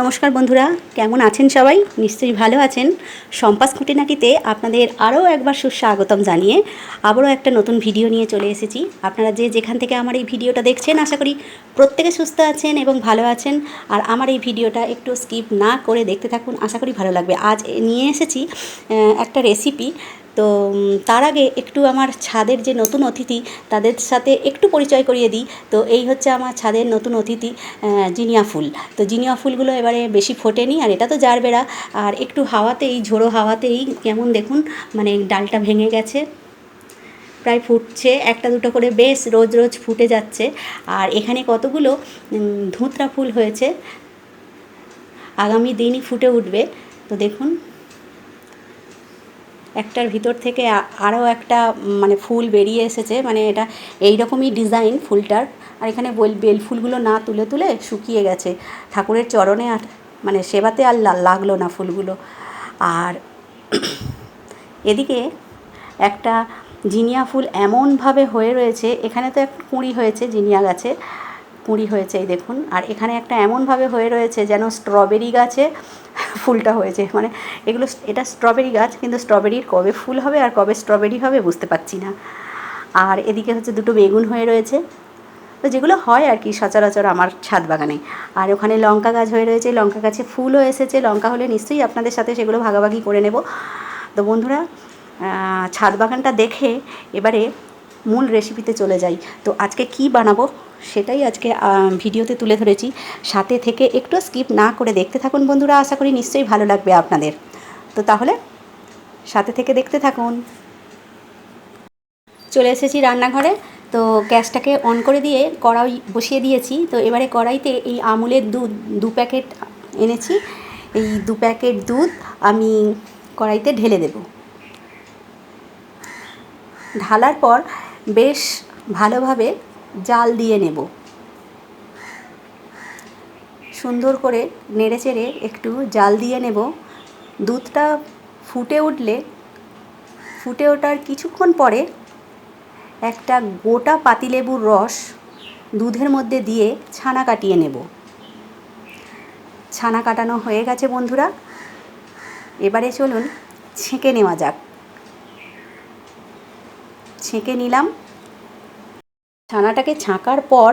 নমস্কার বন্ধুরা, কেমন আছেন সবাই? নিশ্চয়ই ভালো আছেন। সম্পাস খুঁটিনাটিতে আপনাদের আরও একবার সুস্বাগতম জানিয়ে আবারও একটা নতুন ভিডিও নিয়ে চলে এসেছি। আপনারা যে যেখান থেকে আমার এই ভিডিওটা দেখছেন, আশা করি প্রত্যেকে সুস্থ আছেন এবং ভালো আছেন। আর আমার এই ভিডিওটা একটু স্কিপ না করে দেখতে থাকুন, আশা করি ভালো লাগবে। আজ নিয়ে এসেছি একটা রেসিপি তো তার আগে একটু আমার ছাদের যে নতুন অতিথি, তাদের সাথে একটু পরিচয় করিয়ে দিই। তো, এই হচ্ছে আমার ছাদের নতুন অতিথি জিনিয়া ফুল। তো, জিনিয়া ফুলগুলো এবারে বেশি ফোটেনি, আর এটা তো জারবেরা আর একটু হাওয়াতেই, ঝোড়ো হাওয়াতেই, কেমন দেখুন মানে ডালটা ভেঙে গেছে, প্রায় ফুটছে, একটা দুটো করে বেশ রোজ রোজ ফুটে যাচ্ছে। আর এখানে কতগুলো ধুতরা ফুল হয়েছে, আগামী দিনই ফুটে উঠবে। তো, দেখুন একটার ভিতর থেকে আরও একটা মানে ফুল বেরিয়ে এসেছে। মানে এটা এই রকমই ডিজাইন ফুলটার। আর এখানে বেল বেল ফুলগুলো না তুলে তুলে শুকিয়ে গেছে। ঠাকুরের চরণে আর মানে সেবাতে আর লাগল না ফুলগুলো। আর এদিকে একটা জিনিয়া ফুল এমনভাবে হয়ে রয়েছে। এখানে তো একটা কুঁড়ি হয়েছে জিনিয়া গাছে। কুঁড়ি হয়েছে, এই দেখুন। আর এখানে একটা এমনভাবে হয়ে রয়েছে যেন স্ট্রবেরি গাছে ফুলটা হয়েছে। মানে এগুলো, এটা স্ট্রবেরি গাছ, কিন্তু স্ট্রবেরির কবে ফুল হবে আর কবে স্ট্রবেরি হবে বুঝতে পারছি না। আর এদিকে হচ্ছে দুটো বেগুন হয়ে রয়েছে। তো যেগুলো হয় আর কি সচরাচর আমার ছাদ বাগানে। আর ওখানে লঙ্কা গাছ হয়ে রয়েছে, লঙ্কা গাছে ফুলও এসেছে। লঙ্কা হলে নিশ্চয়ই আপনাদের সাথে সেগুলো ভাগাভাগি করে নেব। তো বন্ধুরা ছাদ বাগানটা দেখে এবারে মূল রেসিপিতে চলে যাই। তো আজকে কি বানাবো সেটাই আজকে ভিডিওতে তুলে ধরেছি। সাথে থেকে একটু স্কিপ না করে দেখতে থাকুন বন্ধুরা, আশা করি নিশ্চয়ই ভালো লাগবে আপনাদের। তো তাহলে সাথে থেকে দেখতে থাকুন। চলে এসেছি রান্নাঘরে। তো গ্যাসটাকে অন করে দিয়ে কড়াই বসিয়ে দিয়েছি। তো এবারে কড়াইতে এই আমুলের দুধ, দু প্যাকেট এনেছি। এই দু প্যাকেট দুধ আমি কড়াইতে ঢেলে দেব। ঢালার পর বেশ ভালোভাবে জাল দিয়ে নেব। সুন্দর করে নেড়ে চেড়ে একটু জাল দিয়ে নেব। দুধটা ফুটে উঠলে, ফুটে ওঠার কিছুক্ষণ পরে একটা গোটা পাতিলেবুর রস দুধের মধ্যে দিয়ে ছানা কাটিয়ে নেব। ছানা কাটানো হয়ে গেছে বন্ধুরা। এবারে চলুন ছেঁকে নেওয়া যাক। ছেঁকে নিলাম। ছানাটাকে ছাঁকার পর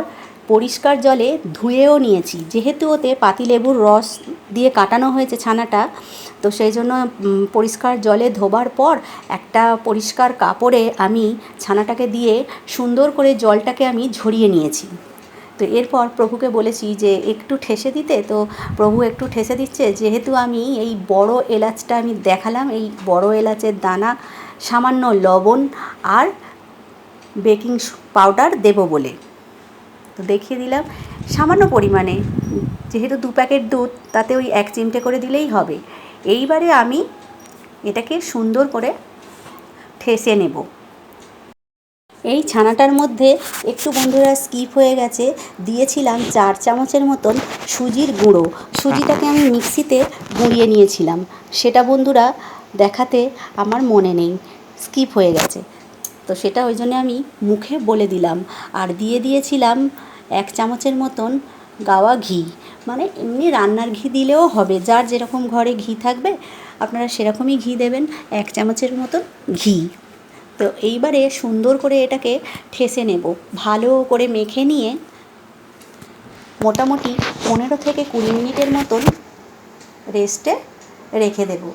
পরিষ্কার জলে ধুয়েও নিয়েছি। যেহেতু ওতে পাতিলেবুর রস দিয়ে কাটানো হয়েছে ছানাটা, তো সেই জন্য পরিষ্কার জলে ধোবার পর একটা পরিষ্কার কাপড়ে আমি ছানাটাকে দিয়ে সুন্দর করে জলটাকে আমি ঝরিয়ে নিয়েছি। তো এরপর প্রভুকে বলেছি যে, একটু ঠেসে দিতে? তো প্রভু একটু ঠেসে দিচ্ছে। যেহেতু আমি এই বড় এলাচটা আমি দেখালাম, এই বড় এলাচের দানা, সামান্য লবণ আর বেকিং পাউডার দেবো বলে। তো দেখিয়ে দিলাম, সামান্য পরিমাণে, যেহেতু দু প্যাকেট দুধ, তাতে ওই এক চিমটে করে দিলেই হবে। এইবারে আমি এটাকে সুন্দর করে ঠেসে নেব। এই ছানাটার মধ্যে একটু বন্ধুরা স্কিপ হয়ে গেছে, দিয়েছিলাম চার চামচের মতন সুজির গুঁড়ো। সুজিটাকে আমি মিক্সিতে গুঁড়িয়ে নিয়েছিলাম। সেটা বন্ধুরা দেখাতে আমার মনে নেই, স্কিপ হয়ে গেছে। তো সেটা ওই জন্য আমি মুখে বলে দিলাম। আর দিয়ে দিয়েছিলাম এক চামচের মতন গাওয়া ঘি। মানে এমনি রান্নার ঘি দিলেও হবে। যার যেরকম ঘরে ঘি থাকবে, আপনারা সেরকমই ঘি দেবেন, এক চামচের মতন ঘি। তো এইবারে সুন্দর করে এটাকে ঠেসে নেব। ভালো করে মেখে নিয়ে মোটামুটি পনেরো থেকে কুড়ি মিনিটের মতন রেস্টে রেখে দেবো।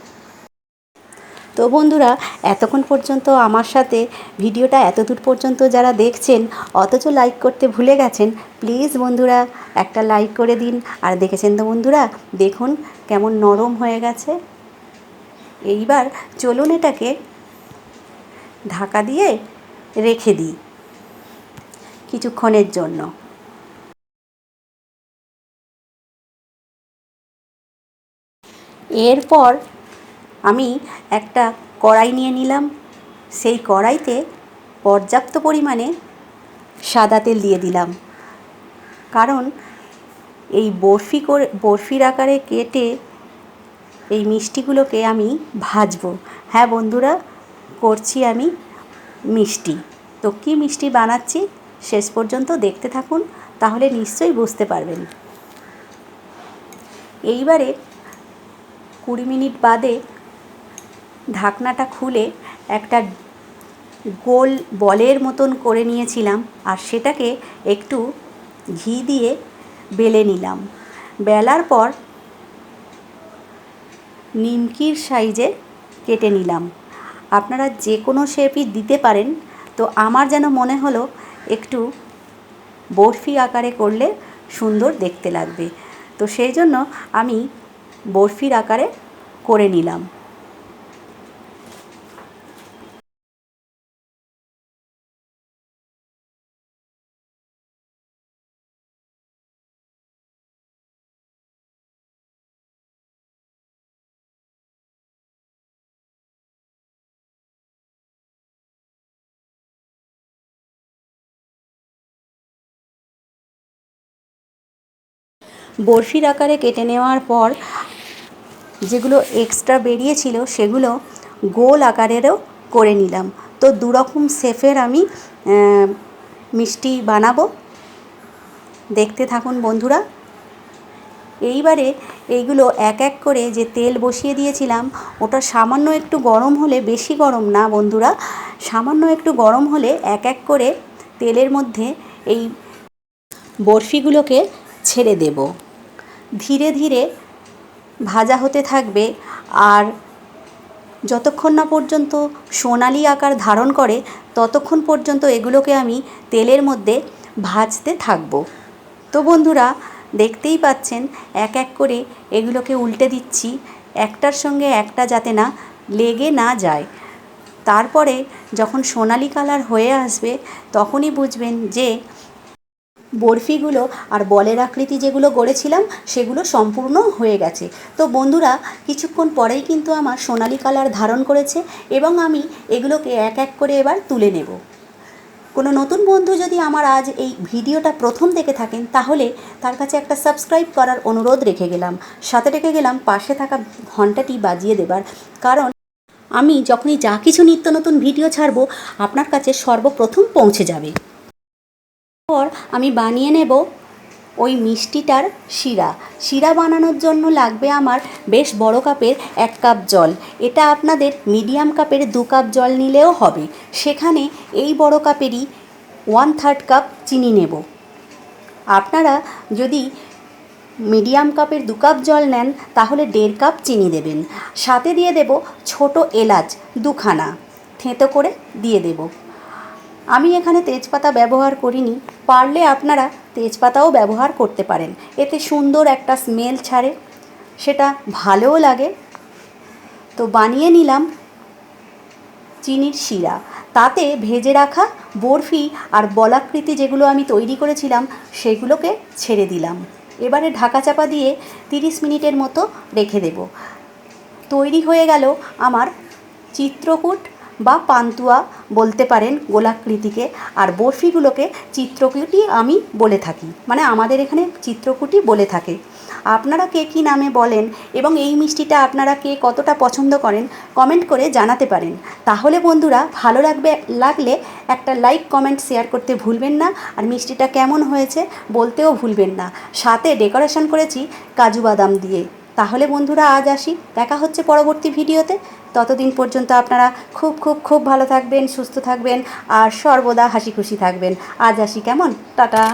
তো বন্ধুরা, এতক্ষণ পর্যন্ত আমার সাথে ভিডিওটা এত দূর পর্যন্ত যারা দেখছেন, অথচ লাইক করতে ভুলে গেছেন প্লিজ বন্ধুরা একটা লাইক করে দিন। আর দেখেছেন তো বন্ধুরা, দেখুন কেমন নরম হয়ে গেছে। এইবার চলুন এটাকে ঢাকা দিয়ে রেখে দিই কিছুক্ষণের জন্য। এরপর আমি একটা কড়াই নিয়ে নিলাম। সেই কড়াইতে পর্যাপ্ত পরিমাণে সাদা তেল দিয়ে দিলাম। কারণ এই বরফি করে, বরফির আকারে কেটে এই মিষ্টিগুলোকে আমি ভাজবো। হ্যাঁ বন্ধুরা, করছি আমি মিষ্টি। তো কী মিষ্টি বানাচ্ছি শেষ পর্যন্ত দেখতে থাকুন, তাহলে নিশ্চয়ই বুঝতে পারবেন। এইবারে কুড়ি মিনিট বাদে ঢাকনাটা খুলে একটা গোল বলের মতন করে নিয়েছিলাম আর সেটাকে একটু ঘি দিয়ে বেলে নিলাম। বেলার পর নিমকির সাইজে কেটে নিলাম। আপনারা যে কোনো শেপই দিতে পারেন। তো আমার যেন মনে হলো একটু বরফি আকারে করলে সুন্দর দেখতে লাগবে। তো সেই জন্য আমি বরফির আকারে করে নিলাম। বরফির আকারে কেটে নেওয়ার পর যেগুলো এক্সট্রা বেরিয়েছিল সেগুলো গোল আকারেরও করে নিলাম। তো দুরকম শেফের আমি মিষ্টি বানাবো। দেখতে থাকুন বন্ধুরা। এইবারে এইগুলো এক এক করে যে তেল বসিয়ে দিয়েছিলাম, ওটা সামান্য একটু গরম হলে, বেশি গরম না বন্ধুরা, সামান্য একটু গরম হলে এক এক করে তেলের মধ্যে এই বরফিগুলোকে ছেড়ে দেব। ধীরে ধীরে ভাজা হতে থাকবে আর যতক্ষণ না পর্যন্ত সোনালি আকার ধারণ করে, ততক্ষণ পর্যন্ত এগুলোকে আমি তেলের মধ্যে ভাজতে থাকব। তো বন্ধুরা, দেখতেই পাচ্ছেন, এক এক করে এগুলোকে উল্টে দিচ্ছি, একটার সঙ্গে একটা যাতে না লেগে না যায়। তারপরে যখন সোনালি কালার হয়ে আসবে, তখনই বুঝবেন যে বরফিগুলো আর বলের আকৃতি যেগুলো গড়েছিলাম, সেগুলো সম্পূর্ণ হয়ে গেছে। তো বন্ধুরা, কিছুক্ষণ পরেই কিন্তু আমার সোনালি কালার ধারণ করেছে এবং আমি এগুলোকে এক এক করে এবার তুলে নেব। কোনো নতুন বন্ধু যদি আমার আজ এই ভিডিওটা প্রথম দেখে থাকেন, তাহলে তার কাছে একটা সাবস্ক্রাইব করার অনুরোধ রেখে গেলাম। সাথে রেখে গেলাম পাশে থাকা ঘন্টাটি বাজিয়ে দেবার। কারণ আমি যখনই যা কিছু নিত্য নতুন ভিডিও ছাড়বো, আপনার কাছে সর্বপ্রথম পৌঁছে যাবে। পর আমি বানিয়ে নেব ওই মিষ্টিটার শিরা। শিরা বানানোর জন্য লাগবে আমার বেশ বড় কাপের এক কাপ জল। এটা আপনাদের মিডিয়াম কাপের দু কাপ জল নিলেও হবে। সেখানে এই বড় কাপেরই ওয়ান থার্ড কাপ চিনি নেব। আপনারা যদি মিডিয়াম কাপের দু কাপ জল নেন, তাহলে দেড় কাপ চিনি দেবেন। সাথে দিয়ে দেব ছোট এলাচ দুখানা। থেঁতো করে দিয়ে দেব। আমি এখানে তেজপাতা ব্যবহার করিনি। পারলে আপনারা তেজপাতাও ব্যবহার করতে পারেন। এতে সুন্দর একটা স্মেল ছাড়ে, সেটা ভালোও লাগে। তো বানিয়ে নিলাম চিনির শিরা। তাতে ভেজে রাখা বরফি আর বলাকৃতি যেগুলো আমি তৈরি করেছিলাম, সেগুলোকে ছেড়ে দিলাম। এবারে ঢাকা চাপা দিয়ে তিরিশ মিনিটের মতো রেখে দেব। তৈরি হয়ে গেল আমার চিত্রকূট বা পান্তুয়া বলতে পারেন গোলাকৃতিকে, আর বরফিগুলোকে চিত্রকুটি আমি বলে থাকি। মানে আমাদের এখানে চিত্রকুটি বলে থাকে। আপনারা কে কী নামে বলেন এবং এই মিষ্টিটা আপনারা কে কতটা পছন্দ করেন, কমেন্ট করে জানাতে পারেন। তাহলে বন্ধুরা, ভালো লাগবে, লাগলে একটা লাইক, কমেন্ট, শেয়ার করতে ভুলবেন না। আর মিষ্টিটা কেমন হয়েছে বলতেও ভুলবেন না। সাথে ডেকোরেশন করেছি কাজু বাদাম দিয়ে। তাহলে বন্ধুরা আজ আসি। দেখা হচ্ছে পরবর্তী ভিডিওতে। ততদিন পর্যন্ত আপনারা খুব খুব খুব ভালো থাকবেন, সুস্থ থাকবেন আর সর্বদা হাসি খুশি থাকবেন। আজ আসি কেমন? টাটা।